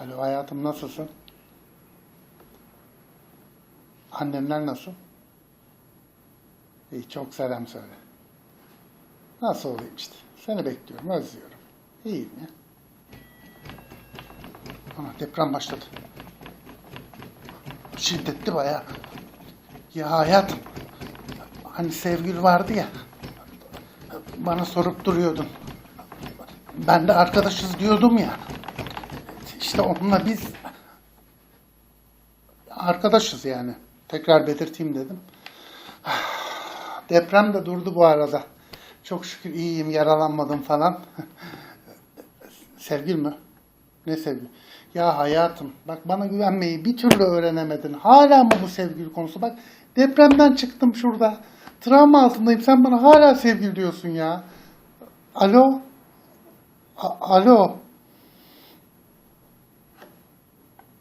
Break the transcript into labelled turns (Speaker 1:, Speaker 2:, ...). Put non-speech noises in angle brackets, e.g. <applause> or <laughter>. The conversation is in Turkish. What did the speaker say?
Speaker 1: Alo hayatım nasılsın? Annemler nasıl? İyi çok selam söyle. Nasıl olayım işte. Seni bekliyorum, özlüyorum. İyiyim ya. Ama deprem başladı. Şiddetli bayağı. Ya hayatım. Hani sevgili vardı ya. Bana sorup duruyordun. Ben de arkadaşız diyordum ya. İşte onunla biz arkadaşız yani. Tekrar belirteyim dedim. Deprem de durdu bu arada. Çok şükür iyiyim, yaralanmadım falan. <laughs> Sevgil mi? Ne sevgi? Ya hayatım, bak bana güvenmeyi bir türlü öğrenemedin. Hala mı bu sevgili konusu? Bak depremden çıktım şurada. Travma altındayım. Sen bana hala sevgili diyorsun ya. Alo? A- Alo?